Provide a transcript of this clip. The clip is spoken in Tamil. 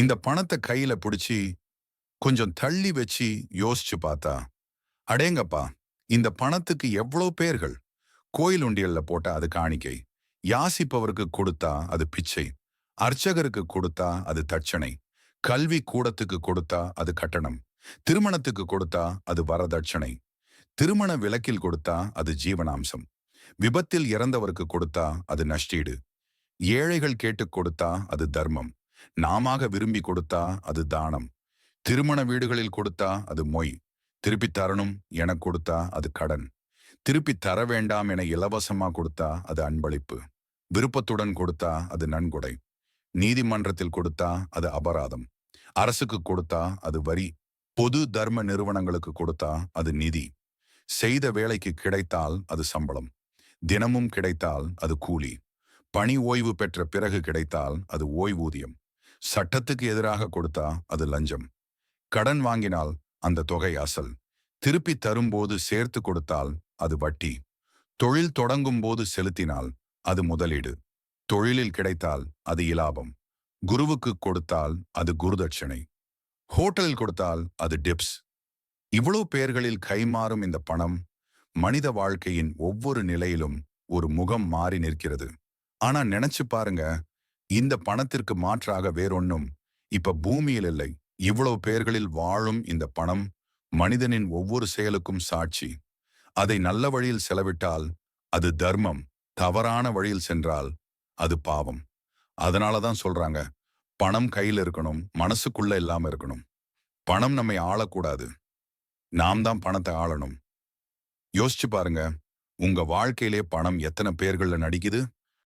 இந்த பணத்தை கையில பிடிச்சி கொஞ்சம் தள்ளி வச்சு யோசிச்சு பார்த்தா அடேங்கப்பா இந்த பணத்துக்கு எவ்வளோ பேர்கள் கோயில் உண்டியல்ல போட்டா அது காணிக்கை யாசிப்பவருக்கு கொடுத்தா அது பிச்சை அர்ச்சகருக்கு கொடுத்தா அது தட்சணை கல்வி கூடத்துக்கு கொடுத்தா அது கட்டணம் திருமணத்துக்கு கொடுத்தா அது வரதட்சணை திருமண விளக்கில் கொடுத்தா அது ஜீவனாம்சம் விபத்தில் இறந்தவருக்கு கொடுத்தா அது நஷ்டீடு ஏழைகள் கேட்டுக் கொடுத்தா அது தர்மம் நாமாக விரும்பி கொடுத்தா அது தானம். திருமண வீடுகளில் கொடுத்தா அது மொய். திருப்பி தரணும் என கொடுத்தா அது கடன். திருப்பி தர வேண்டாம் என இலவசமா கொடுத்தா அது அன்பளிப்பு. விருப்பத்துடன் கொடுத்தா அது நன்கொடை. நீதிமன்றத்தில் கொடுத்தா அது அபராதம். அரசுக்கு கொடுத்தா அது வரி. பொது தர்ம நிறுவனங்களுக்கு கொடுத்தா அது நிதி. செய்த வேலைக்கு கிடைத்தால் அது சம்பளம். தினமும் கிடைத்தால் அது கூலி. பணி ஓய்வு பெற்ற பிறகு கிடைத்தால் அது ஓய்வூதியம். சட்டத்துக்கு எதிராக கொடுத்தா அது லஞ்சம். கடன் வாங்கினால் அந்த தொகை அசல். திருப்பி தரும்போது சேர்த்து கொடுத்தால் அது வட்டி. தொழில் தொடங்கும் போது செலுத்தினால் அது முதலீடு. தொழிலில் கிடைத்தால் அது இலாபம். குருவுக்கு கொடுத்தால் அது குருதட்சணை. ஹோட்டலில் கொடுத்தால் அது டிப்ஸ். இவ்வளவு பெயர்களில் கைமாறும் இந்த பணம் மனித வாழ்க்கையின் ஒவ்வொரு நிலையிலும் ஒரு முகம் மாறி நிற்கிறது. ஆனா நினைச்சு பாருங்க இந்த பணத்திற்கு மாற்றாக வேறொன்னும் இப்ப பூமியில் இல்லை. இவ்வளவு பெயர்களில் வாழும் இந்த பணம் மனிதனின் ஒவ்வொரு செயலுக்கும் சாட்சி. அதை நல்ல வழியில் செலவிட்டால் அது தர்மம் தவறான வழியில் சென்றால் அது பாவம். அதனால தான் சொல்றாங்க பணம் கையில் இருக்கணும் மனசுக்குள்ள இல்லாம இருக்கணும். பணம் நம்மை ஆளக்கூடாது. நாம் தான் பணத்தை ஆளணும். யோசிச்சு பாருங்க உங்க வாழ்க்கையிலே பணம் எத்தனை பேர்கள்ல நடிக்குது?